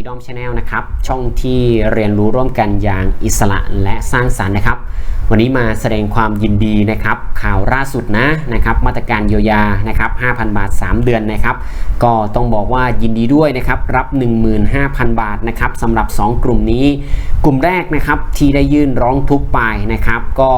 Freedom Channel นะครับ ช่องที่เรียนรู้ร่วมกันอย่างอิสระและสร้างสรรค์นะครับ วันนี้มาแสดงความยินดีนะครับ ข่าวล่าสุดนะนะครับ มาตรการเยียวยานะครับ5,000 บาท 3 เดือนนะครับ ก็ต้องบอกว่ายินดีด้วยนะครับ รับ 15,000 บาทนะครับสำหรับ 2 กลุ่มนี้ กลุ่มแรกนะครับที่ได้ยื่นร้องทุกข์ไปนะครับ ก็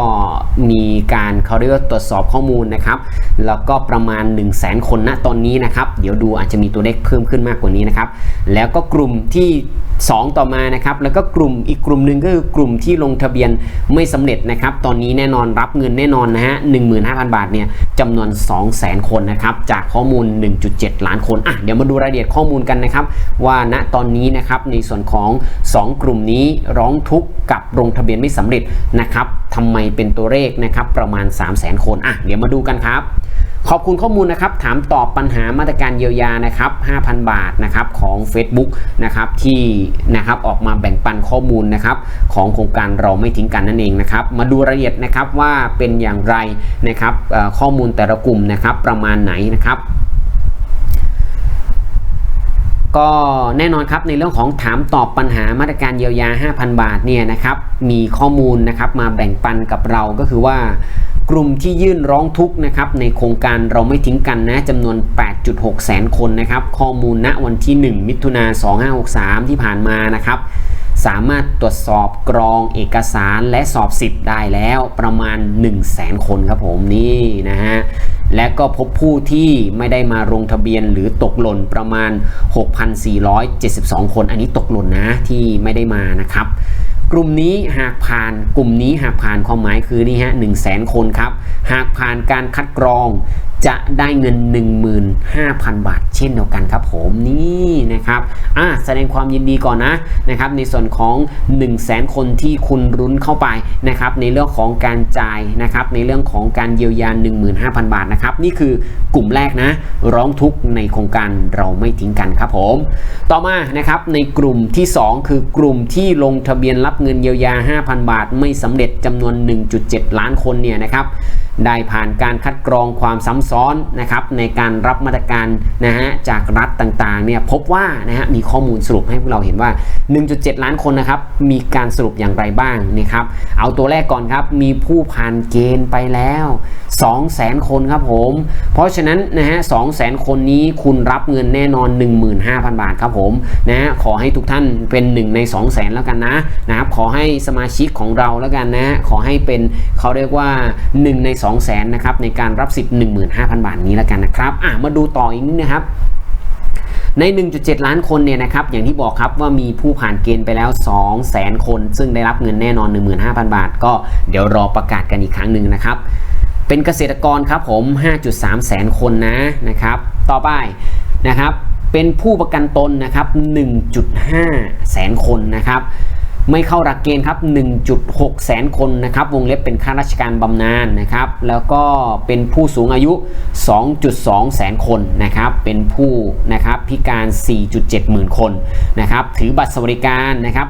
มีการเขาเรียกว่าตรวจสอบข้อมูลนะครับ แล้วก็ประมาณ 1 0 0 0 0แคนณตอนนี้นะครับ เดี๋ยวดูอาจจะมีตัวเลขเพิ่มขึ้นมากกว่านี้นะครับ แล้วก็กลุ่มที่ 2 ต่อมานะครับ แล้วก็กลุ่มอีกกลุ่มหนึ่งก็คือกลุ่มที่ลงทะเบียนไม่สำเร็จนะครับครับ ตอนนี้แน่นอนรับเงินแน่นอนนะฮะ15,000 บาทเนี่ยจำนวน 200,000 คนนะครับ จากข้อมูล 1.7 ล้านคนอะเดี๋ยวมาดูรายละเอียดข้อมูลกันนะครับ ว่าณตอนนี้นะครับในส่วนของ 2 กลุ่มนี้ร้องทุกข์กับลงทะเบียนไม่สำเร็จนะครับทำไมเป็นตัวเลขนะครับประมาณ 300,000 คนอะเดี๋ยวมาดูกันครับ ขอบคุณข้อมูลนะครับถามตอบปัญหามาตรการเยียวยานะครับ 5,000 บาทนะครับของ Facebook นะครับที่นะครับออกมาแบ่งปันข้อมูลนะครับของโครงการเราไม่ทิ้งกันนั่นเองนะครับมาดูรายละเอียดนะครับว่าเป็นอย่างไรนะครับข้อมูลแต่ละกลุ่มนะครับประมาณไหนนะครับก็แน่นอนครับในเรื่องของถามตอบปัญหามาตรการเยียวยา 5,000 บาทเนี่ยนะครับมีข้อมูลนะครับมาแบ่งปันกับเราก็คือว่า กลุ่มที่ยื่นร้องทุกข์นะครับในโครงการเราไม่ทิ้งกันนะจำนวน 8.6 แสนคนนะครับข้อมูลณวันที่ 1 มิถุนา2563 ที่ผ่านมานะครับสามารถตรวจสอบกรองเอกสารและสอบสิทธิ์ได้แล้วประมาณ 1 0 0 0 0แสนคนครับผมนี่นะฮะและก็พบผู้ที่ไม่ได้มาลงทะเบียนหรือตกหล่นประมาณ 6,472 คน อันนี้ตกหล่นนะที่ไม่ได้มานะครับ กลุ่มนี้หากผ่านกลุ่มนี้หากผ่านความหมายคือนี่ฮะหนึ่งแสนคนครับ หากผ่านการคัดกรอง จะได้เงิน 15,000 บาท เช่นเดียวกันครับผมนี่นะครับอะแสดงความยินดีก่อนนะนะครับในส่วนของ1 0 0 0 0แสนคนที่คุณรุ้นเข้าไปนะครับในเรื่องของการจ่ายนะครับในเรื่องของการเยียวยา15,000 บาทนะครับนี่คือกลุ่มแรกนะร้องทุกข์ในโครงการเราไม่ทิ้งกันครับผม ต่อมานะครับในกลุ่มที่ 2 คือกลุ่มที่ลงทะเบียนรับเงินเยียวยา 5,000 บาท ไม่สำเร็จจำนวน 1.7 ล้านคนเนี่ยนะครับ ได้ผ่านการคัดกรองความซ้ำซ้อนนะครับในการรับมาตรการนะฮะจากรัฐต่างๆเนี่ยพบว่านะฮะมีข้อมูลสรุปให้พวกเราเห็นว่า 1.7 ล้านคนนะครับมีการสรุปอย่างไรบ้างนะครับเอาตัวแรกก่อนครับมีผู้ผ่านเกณฑ์ไปแล้ว 200,000 คนครับผม เพราะฉะนั้นนะฮะ200,000 คนนี้คุณรับเงินแน่นอน 15,000 บาทครับผมนะฮะขอให้ทุกท่านเป็นหนึ่งใน 200,000 แล้วกันนะนะครับขอให้สมาชิกของเราแล้วกันนะขอให้เป็นเขาเรียกว่า 1 ใน200,000นะครับในการรับสิทธิ์15,000 บาทนี้แล้วกันนะครับอะมาดูต่ออีกนิดนะครับใน 1.7 ล้านคนเนี่ยนะครับ อย่างที่บอกครับว่ามีผู้ผ่านเกณฑ์ไปแล้ว 200,000 คน ซึ่งได้รับเงินแน่นอน 15,000 บาท ก็เดี๋ยวรอประกาศกันอีกครั้งหนึ่งนะครับ เป็นเกษตรกรครับผม 5.3 แสนคนนะนะครับ ต่อไปนะครับ เป็นผู้ประกันตนนะครับ 1.5 แสนคนนะครับ ไม่เข้าหลักเกณฑ์ครับ 1.6 แสนคนนะครับ วงเล็บเป็นข้าราชการบำนาญนะครับ แล้วก็เป็นผู้สูงอายุ 2.2 แสนคนนะครับ เป็นผู้นะครับพิการ 4.7 หมื่นคนนะครับ ถือบัตรสวัสดิการนะครับ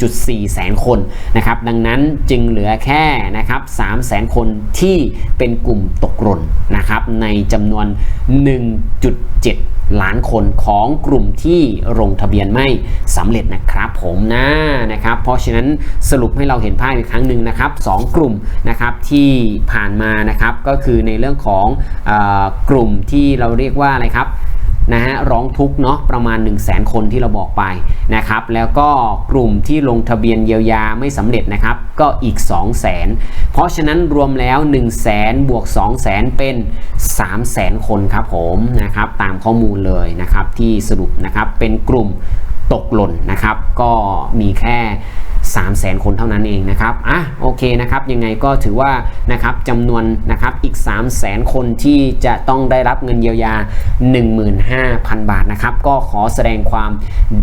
1.4 แสนคนนะครับ ดังนั้นจึงเหลือแค่นะครับ3แสนคนที่เป็นกลุ่มตกหล่นนะครับ ในจำนวน 1.7 ล้านคนของกลุ่มที่ลงทะเบียนไม่สำเร็จนะครับผมนะนะครับ เพราะฉะนั้นสรุปให้เราเห็นภาพอีกครั้งหนึ่งนะครับสองกลุ่มนะครับที่ผ่านมานะครับก็คือในเรื่องของอกลุ่มที่เราเรียกว่าอะไรครับ นะฮะร้องทุกเนาะประมาณ 1 0 0 0 0แคนที่เราบอกไปนะครับแล้วก็กลุ่มที่ลงทะเบียนเยียวยาไม่สำเร็จนะครับก็อีก 2 0 0 0 0 0 เพราะฉะนั้นรวมแล้ว 1 0 0 0 0แสนบวก 2 0 0 0 0 0 เป็น 3 0 0 0 0 0 คนครับผมนะครับตามข้อมูลเลยนะครับที่สรุปนะครับเป็นกลุ่มตกหล่นนะครับก็มีแค่ 3 0 0แสนคนเท่านั้นเองนะครับอะโอเคนะครับยังไงก็ถือว่านะครับจำนวนนะครับอีก 3 0 0แสนคนที่จะต้องได้รับเงินเยียวยา 15,000 บาทนะครับก็ขอแสดงความ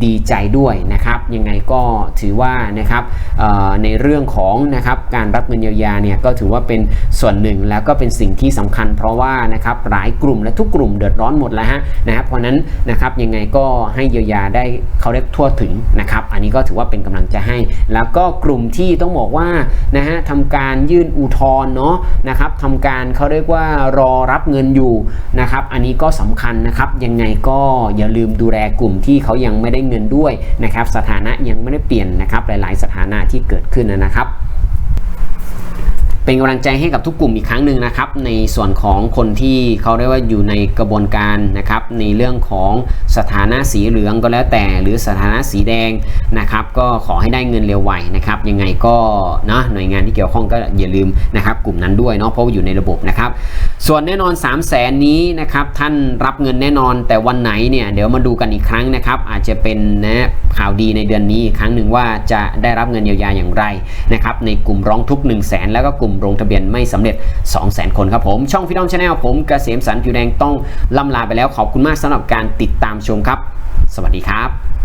ดีใจด้วยนะครับยังไงก็ถือว่านะครับในเรื่องของนะครับการรับเงินเยียวยาเนี่ยก็ถือว่าเป็นส่วนหนึ่งแล้วก็เป็นสิ่งที่สำคัญ เพราะว่านะครับหลายกลุ่มและทุกกลุ่มเดือดร้อนหมดแล้วฮะนะครับเพราะนั้นนะครับยังไงก็ให้เยียวยาได้เขาเรียกทั่วถึงนะครับ อันนี้ก็ถือว่าเป็นกำลังใจให้แล้วก็กลุ่มที่ต้องบอกว่านะฮะทำการยื่นอุทธรณ์เนาะนะครับทำการเขาเรียกว่ารอรับเงินอยู่นะครับ อันนี้ก็สำคัญนะครับยังไงก็อย่าลืมดูแลกลุ่มที่เขายังไม่ได้เงินด้วยนะครับ สถานะยังไม่ได้เปลี่ยนนะครับหลาย ๆ สถานะที่เกิดขึ้นนะครับ เป็นกำลังใจให้กับทุกกลุ่มอีกครั้งหนึ่งนะครับ ในส่วนของคนที่เขาเรียกว่าอยู่ในกระบวนการนะครับ ในเรื่องของสถานะสีเหลืองก็แล้วแต่ หรือสถานะสีแดงนะครับ ก็ขอให้ได้เงินเร็วไวนะครับ ยังไงก็นะหน่วยงานที่เกี่ยวข้องก็อย่าลืมนะครับ กลุ่มนั้นด้วยเนาะเพราะว่าอยู่ในระบบนะครับ ส่วนแน่นอน 3 0 0แสนนี้นะครับท่านรับเงินแน่นอนแต่วันไหนเนี่ยเดี๋ยวมาดูกันอีกครั้งนะครับ อาจจะเป็นนะข่าวดีในเดือนนี้ครั้งหนึ่งว่าจะได้รับเงินเยียวยาอย่างไรนะครับในกลุ่มร้องทุก 1 0 0 0 0แสนแล้วก็กลุ่มลงทะเบียนไม่สำเร็จ 2 0 0แสนคนครับผม ช่องฟิดอมชาแนลผมเกษมสันผิวแดงต้องล่ำลาไปแล้วขอบคุณมากสำหรับการติดตามชมครับ สวัสดีครับ